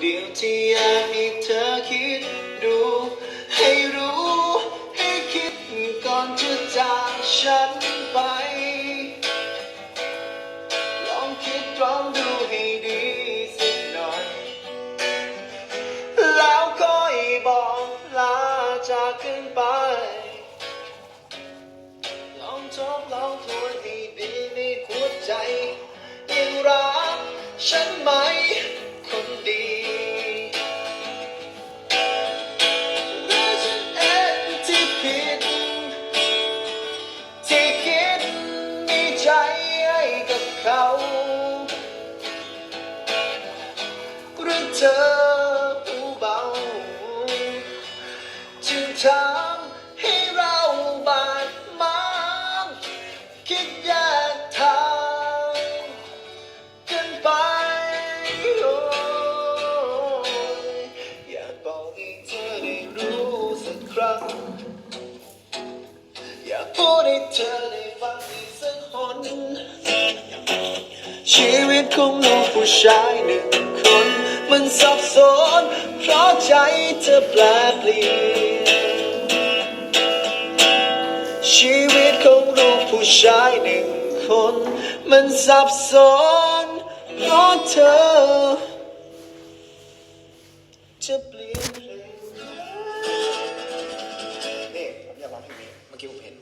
เดียวที่อยากให้เธอคิดดู ให้รู้ ให้คิดก่อนจะจากฉันไป ลองคิดลองดูให้ดีสักหน่อย แล้วก็ให้บอกลาจากกันไป ลองทบลองทวนให้ดีในหัวใจยังรักฉันไหม ใจให้กับเขาหรือเธอผู้เบาจึงทำให้เราบาดหมางคิดแยกทางกันไปโอ้ยอยากบอกให้เธอได้รู้สักครั้งอยากพูดให้เธอได้ฟังอีกสักคน ชีวิตของลูกผู้ชายหนึ่งคน มันสับสน เพราะใจเธอแปลเปลี่ยนชีวิตของลูกผู้ชายหนึ่งคน มันสับสน เพราะเธอจะเปลี่ยนเพลงนี่ผมอยากร้องเพลงนี้เมื่อกี้ผมเห็น